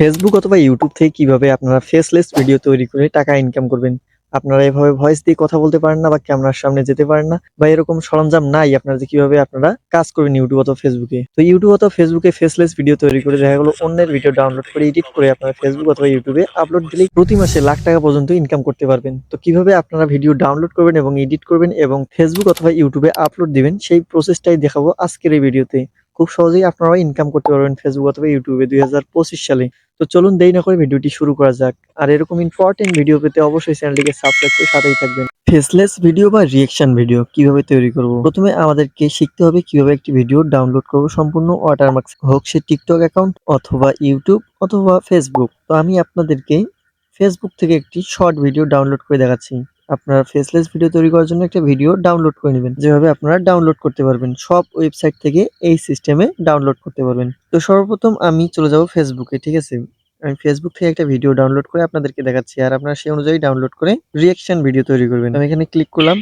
Facebook অথবা YouTube থেকে কীভাবে আপনারা ফেসলেস ভিডিও তৈরি করে টাকা ইনকাম করবেন? আপনারা এভাবে ভয়েস দিয়ে কথা বলতে পারেন না বা ক্যামেরার সামনে যেতে পারেন না বা এরকম সরঞ্জাম নাই আপনারা যে কীভাবে আপনারা কাজ করবেন ইউটিউব অথবা ফেসবুকে তো ইউটিউব অথবা ফেসবুকে ফেসলেস ভিডিও তৈরি করে দেখা গেলো অন্যের ভিডিও ডাউনলোড করে এডিট করে আপনারা ফেসবুক অথবা ইউটিউবে আপলোড দিলেই প্রতি মাসে লাখ টাকা পর্যন্ত ইনকাম করতে পারবেন। তো কীভাবে আপনারা ভিডিও ডাউনলোড করবেন এবং এডিট করবেন এবং ফেসবুক অথবা ইউটিউবে আপলোড দিবেন, সেই প্রসেসটাই দেখাবো আজকের এই ভিডিওতে খুব সহজেই আপনারা ইনকাম করতে পারবেন ফেসবুক অথবা ইউটিউবে দুই হাজার পঁচিশ সালে। তো চলুন দেরি না করে ভিডিওটি শুরু করা যাক। আর এরকম ইম্পর্টেন্ট ভিডিও পেতে অবশ্যই চ্যানেলটিকে সাবস্ক্রাইব করে সাথেই থাকবেন। ফেসলেস ভিডিও বা রিয়েকশন ভিডিও কীভাবে তৈরি করব? প্রথমে আমাদেরকে শিখতে হবে কীভাবে একটি ভিডিও ডাউনলোড করব সম্পূর্ণ ওয়াটারমার্ক হোক সে টিকটক অ্যাকাউন্ট অথবা ইউটিউব অথবা ফেসবুক তো আমি আপনাদেরকে ফেসবুক থেকে একটি শর্ট ভিডিও ডাউনলোড করে দেখাচ্ছি। আপনারা ফেসলেস ভিডিও তৈরি করার জন্য একটা ভিডিও ডাউনলোড করে নেবেন। যেভাবে আপনারা ডাউনলোড করতে পারবেন। সব ওয়েবসাইট থেকে এই সিস্টেমে ডাউনলোড করতে পারবেন। তো সর্বপ্রথম আমি চলে যাব ফেসবুকে ঠিক আছে? আমি ফেসবুক থেকে একটা ভিডিও ডাউনলোড করে আপনাদেরকে দেখাচ্ছি। আর আপনারা সেই অনুযায়ী ডাউনলোড করে রিয়েকশন ভিডিও তৈরি করবেন। আমি এখানে ক্লিক করলাম।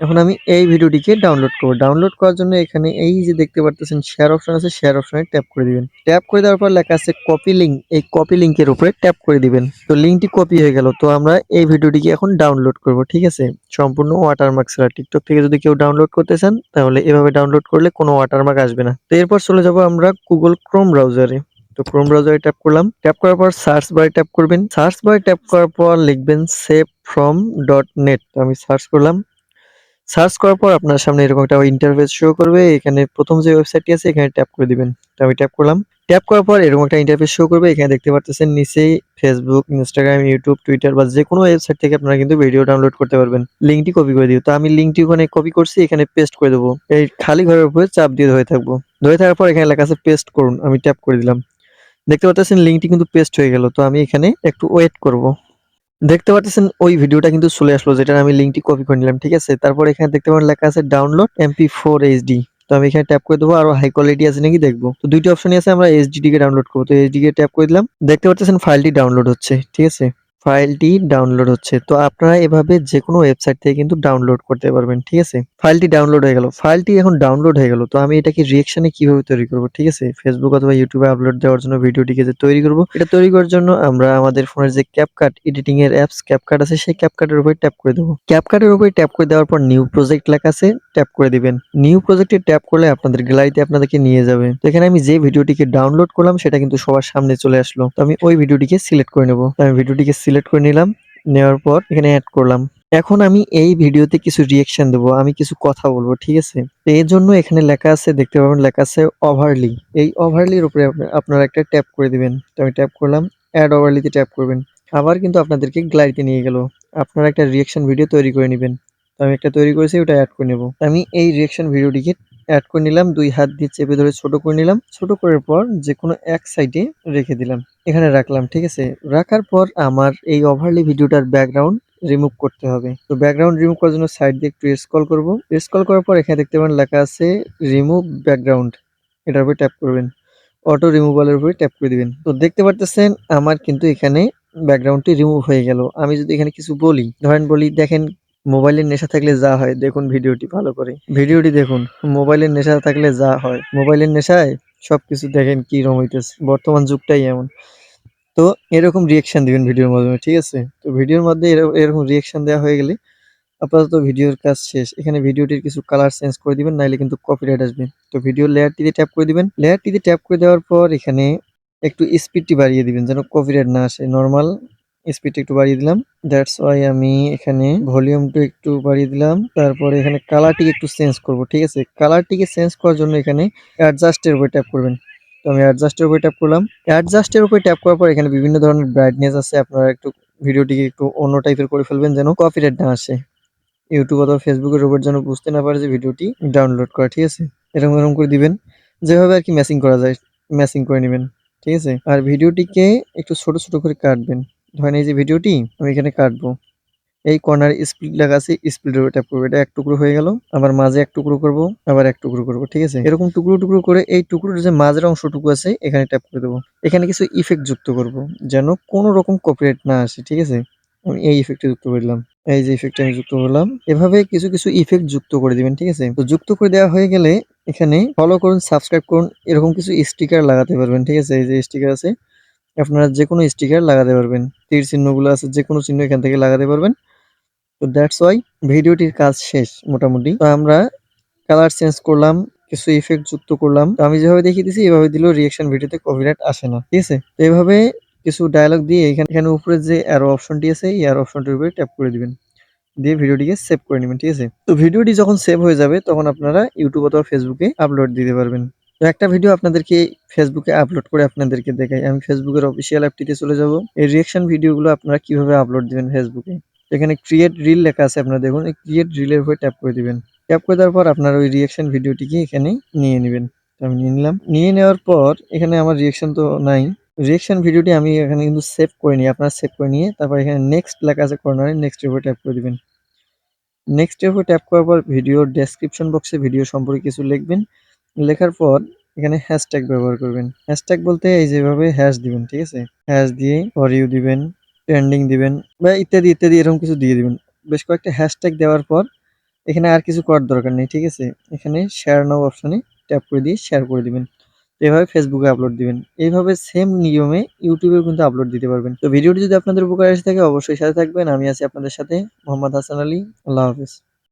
এখন আমি এই ভিডিওটিকে ডাউনলোড করব। ডাউনলোড করার জন্য এখানে এই যে দেখতে পারতেছেন শেয়ার অপশন আছে শেয়ার অপশনে ট্যাপ করে দিবেন। ট্যাপ করে দেওয়ার পর লেখা আছে কপি লিঙ্ক এই কপি লিঙ্কের উপরে ট্যাপ করে দিবেন। তো লিঙ্কটি কপি হয়ে গেল। তো আমরা এই ভিডিওটিকে এখন ডাউনলোড করব, ঠিক আছে? সম্পূর্ণ ওয়াটারমার্ক ছাড়া। টিকটক থেকে যদি কেউ ডাউনলোড করতে চান, তাহলে এভাবে ডাউনলোড করলে কোনো ওয়াটারমার্ক আসবে না। তো এরপর চলে যাব আমরা গুগল ক্রোম ব্রাউজারে তো ক্রোম ব্রাউজারে ট্যাপ করলাম। ট্যাপ করার পর সার্চ বারে ট্যাপ করবেন। সার্চ বারে ট্যাপ করার পর লিখবেন সেভ ফ্রম ডট নেট তো আমি সার্চ করলাম। সার্চ করার পর আপনার সামনে এরকম একটা ইন্টারফেস শো করবে। এখানে প্রথম যে ওয়েবসাইটটি আছে, এখানে ট্যাপ করে দিবেন। তো আমি ট্যাপ করলাম। ট্যাপ করার পর এরকম একটা ইন্টারফেস শো করবে। এখানে দেখতে পারতেছেন নিচেই ফেসবুক ইনস্টাগ্রাম ইউটিউব টুইটার বা যে কোনো ওয়েবসাইট থেকে আপনারা কিন্তু ভিডিও ডাউনলোড করতে পারবেন। লিঙ্কটি কপি করে দিও। তো আমি লিঙ্কটি ওখানে কপি করছি, এখানে পেস্ট করে দেবো। এই খালি ঘরের উপরে চাপ দিয়ে ধরে থাকব। ধরে থাকার পর এখানে লেখা আছে পেস্ট করুন। আমি ট্যাপ করে দিলাম। দেখতে পাচ্ছেন লিঙ্কটি কিন্তু পেস্ট হয়ে গেল। তো আমি এখানে একটু ওয়েট করব। দেখতে পাচ্ছেন ওই ভিডিওটা কিন্তু চলে আসলো যেটা আমি লিঙ্কটি কপি করে নিলাম, ঠিক আছে? তারপর এখানে দেখতে পারেন লেখা আছে ডাউনলোড এমপি ফোর এইচডি তো আমি এখানে ট্যাপ করে দেবো, আর হাই কোয়ালিটি আছে নাকি দেখব। তো দুইটি অপশনই আছে, আমরা এইচডি কে ডাউনলোড করব। তো এইচডি কে ট্যাপ করে দিলাম, দেখতে পাচ্ছেন ফাইলটি ডাউনলোড হচ্ছে, ঠিক আছে? ফাইলটি ডাউনলোড হচ্ছে। তো আপনারা এভাবে যে কোনো ওয়েবসাইট থেকে কিন্তু ডাউনলোড করতে পারবেন, ঠিক আছে? ফাইলটি ডাউনলোড হয়ে গেল। ফাইলটি এখন ডাউনলোড হয়ে গেল। তো আমি এটাকে রিয়েকশনে কীভাবে তৈরি করব, ঠিক আছে? ফেসবুক অথবা ইউটিউবে আপলোড দেওয়ার জন্য ভিডিওটিকে যে তৈরি করব, এটা তৈরি করার জন্য আমরা আমাদের ফোনের যে ক্যাপকাট এডিটিং এর অ্যাপস ক্যাপকাট আছে, সেই ক্যাপকাটের উপরে ট্যাপ করে দেবো। ক্যাপকাটের উপরে ট্যাপ করে দেওয়ার পর নিউ প্রজেক্ট লেখা আছে ট্যাপ করে দিবেন। নিউ প্রজেক্টে ট্যাপ করলে আপনাদের গ্যালারিতে আপনাদেরকে নিয়ে যাবে। তো এখানে আমি যে ভিডিওটিকে ডাউনলোড করলাম, সেটা কিন্তু সবার সামনে চলে আসলো। তো আমি ওই ভিডিওটিকে সিলেক্ট করে নেব। আমি ভিডিওটিকে সিলেক্ট করে নিলাম, নেওয়ার পর এখানে অ্যাড করলাম। এখন আমি এই ভিডিওতে কিছু রিয়েকশন দেবো, আমি কিছু কথা বলব, ঠিক আছে? তো এর জন্য এখানে লেখা আছে, দেখতে পাবেন, লেখা আছে ওভারলি এই ওভারলির উপরে আপনারা একটা ট্যাপ করে দিবেন। তো আমি ট্যাপ করলাম অ্যাড ওভারলিতে ট্যাপ করবেন। আবার কিন্তু আপনাদেরকে গ্যালারিতে নিয়ে গেল। আপনারা একটা রিয়েকশন ভিডিও তৈরি করে নেবেন। তো আমি একটা তৈরি করেছি, ওটা অ্যাড করে নেব। আমি এই রিয়েকশন ভিডিওটিকে অ্যাড করে নিলাম, দুই হাত দিয়ে চেপে ধরে ছোট করে নিলাম। ছোট করার পর যে কোনো এক সাইডে রেখে দিলাম। এখানে রাখলাম, ঠিক আছে? রাখার পর আমার এই ওভারলি ভিডিওটার ব্যাকগ্রাউন্ড রিমুভ করতে হবে। তো ব্যাকগ্রাউন্ড রিমুভ করার জন্য সাইড দিয়ে একটু স্ক্রল করব। স্ক্রল করার পর এখানে দেখতে পারেন লেখা আছে রিমুভ ব্যাকগ্রাউন্ড এটার উপরে ট্যাপ করবেন। অটো রিমুভালের উপরে ট্যাপ করে দিবেন। তো দেখতে পারতেছেন, আমার কিন্তু এখানে ব্যাকগ্রাউন্ডটি রিমুভ হয়ে গেল। আমি যদি এখানে কিছু বলি, ধরেন বলি, দেখেন মোবাইলের নেশা থাকলে যা হয়, দেখুন ভিডিওটি ভালো করে। ভিডিওটি দেখুন, মোবাইলের নেশা থাকলে যা হয়। মোবাইলের নেশায় সবকিছু দেখেন কি রকম হইতেছে। বর্তমান যুগটাই এমন। তো এরকম রিয়েকশন দিবেন ভিডিওর মাধ্যমে, ঠিক আছে? তো ভিডিওর মধ্যে এর- এরকম রিয়েকশন দেওয়া হয়ে গেলে আপাতত ভিডিওর কাজ শেষ। এখানে ভিডিওটির কিছু কালার চেঞ্জ করে দিবেন নাইলে কিন্তু কপিরাইট আসবে। তো ভিডিও লেয়ারটিতে ট্যাপ করে দিবেন। লেয়ারটিতে ট্যাপ করে দেওয়ার পর এখানে একটু স্পিডটি বাড়িয়ে দিবেন, যেন কপিরাইট না আসে। নর্মাল স্পিডটা একটু বাড়িয়ে দিলাম। দ্যাটস ওয়াই আমি এখানে ভলিউমটা একটু বাড়িয়ে দিলাম। তারপরে এখানে কালারটিকে একটু চেঞ্জ করব, ঠিক আছে? কালারটিকে চেঞ্জ করার জন্য এখানে অ্যাডজাস্টের উপরে ট্যাপ করবেন। তো আমি অ্যাডজাস্টের উপরে ট্যাপ করলাম। অ্যাডজাস্টের উপরে ট্যাপ করার পর এখানে বিভিন্ন ধরনের ব্রাইটনেস আছে। আপনারা একটু ভিডিওটিকে একটু অন্য টাইপের করে ফেলবেন যেন কপিরাইট না আসে। ইউটিউব অথবা ফেসবুকের উপর যেন বুঝতে না পারে যে ভিডিওটি ডাউনলোড করা, ঠিক আছে? এরকম এরকম করে দিবেন। যেভাবে আর কি ম্যাচিং করা যায় ম্যাচিং করে নেবেন, ঠিক আছে? আর ভিডিওটিকে একটু ছোট ছোট করে কাটবেন। ধরেন এই যে ভিডিওটি, আমি এখানে কাটবো। এই কর্নার স্প্লিট লেখা আছে স্প্লিটের ট্যাপ করব। এটা এক টুকরো হয়ে গেল, আবার মাঝে এক টুকরো করব, আবার এক টুকরো করব, ঠিক আছে? এরকম টুকরো টুকরো করে এই টুকরোর যে মাঝের অংশটুকু আছে, এখানে ট্যাপ করে দেবো। এখানে কিছু ইফেক্ট যুক্ত করব, যেন কোনো রকম কপিরাইট না আসে, ঠিক আছে? আমি এই ইফেক্টটা যুক্ত করে দিলাম। এই যে ইফেক্টটা আমি যুক্ত করলাম, এভাবে কিছু কিছু ইফেক্ট যুক্ত করে দিবেন, ঠিক আছে? তো যুক্ত করে দেওয়া হয়ে গেলে এখানে ফলো করুন সাবস্ক্রাইব করুন, এরকম কিছু স্টিকার লাগাতে পারবেন, ঠিক আছে? এই যে স্টিকার আছে আপনারা যে কোনো স্টিকার লাগাতে পারবেন। তীর চিহ্নগুলো আছে যে কোনো চিহ্ন এখান থেকে লাগাতে পারবেন। তো দ্যাটস ওয়াই ভিডিওটির কাজ শেষ মোটামুটি। তো আমরা কালার চেঞ্জ করলাম, কিছু ইফেক্ট যুক্ত করলাম। তো আমি যেভাবে দেখিয়ে দিচ্ছি এভাবে দিলেও রিয়েকশন ভিডিওতে কপিরাইট আসে না। ঠিক আছে? তো এভাবে কিছু ডায়লগ দিয়ে এখানে এখানে উপরে যে অ্যারো অপশনটি আছে, এই অ্যারো অপশনটির উপরে ট্যাপ করে দিবেন। দিয়ে ভিডিওটিকে সেভ করে নেবেন, ঠিক আছে? তো ভিডিওটি যখন সেভ হয়ে যাবে, তখন আপনারা ইউটিউব অথবা ফেসবুকে আপলোড দিতে পারবেন। তো একটা ভিডিও আপনাদেরকে ফেসবুকে আপলোড করে আপনাদেরকে দেখাই। আমি ফেসবুকের অফিসিয়াল অ্যাপটিতে চলে যাব। এই রিয়েকশন ভিডিওগুলো আপনারা কীভাবে আপলোড দিবেন ফেসবুকে এখানে ক্রিয়েট রিল লেখা আছে আপনারা দেখুন। এই ক্রিয়েট রিলের উপরে ট্যাপ করে দিবেন। ট্যাপ করে দেওয়ার পর আপনার ওই রিয়েকশন ভিডিওটিকে এখানে নিয়ে নেবেন। আমি নিয়ে নিলাম। নিয়ে নেওয়ার পর এখানে আমার রিয়েকশন তো নাই। রিয়েকশন ভিডিওটি আমি এখানে কিন্তু সেভ করে নিই। আপনারা সেভ করে নিয়ে তারপর এখানে নেক্সট লেখা আছে কর্নারে নেক্সট উপর ট্যাপ করে দিবেন। নেক্সট উপর ট্যাপ করার পর ভিডিওর ডেসক্রিপশন বক্সে ভিডিও সম্পর্কে কিছু লিখবেন। লেখার পর এখানে হ্যাশট্যাগ ব্যবহার করবেন। হ্যাশট্যাগ বলতে এই যেভাবে হ্যাশ দিবেন, ঠিক আছে? হ্যাশ দিয়ে ফর ইউ দিবেন ট্রেন্ডিং দিবেন বা ইত্যাদি ইত্যাদি এরকম কিছু দিয়ে দিবেন। বেশ কয়েকটা হ্যাশট্যাগ দেওয়ার পর এখানে আর কিছু করার দরকার নেই, ঠিক আছে? এখানে শেয়ার নাও অপশনে ট্যাপ করে দিয়ে শেয়ার করে দিবেন। এভাবে ফেসবুকে আপলোড দিবেন। এইভাবে সেম নিয়মে ইউটিউবেও কিন্তু আপলোড দিতে পারবেন। তো ভিডিওটি যদি আপনাদের উপকার এসে থাকে, অবশ্যই সাথে থাকবেন। আমি আছি আপনাদের সাথে মোহাম্মদ হাসান আলী। আল্লাহ হাফিজ।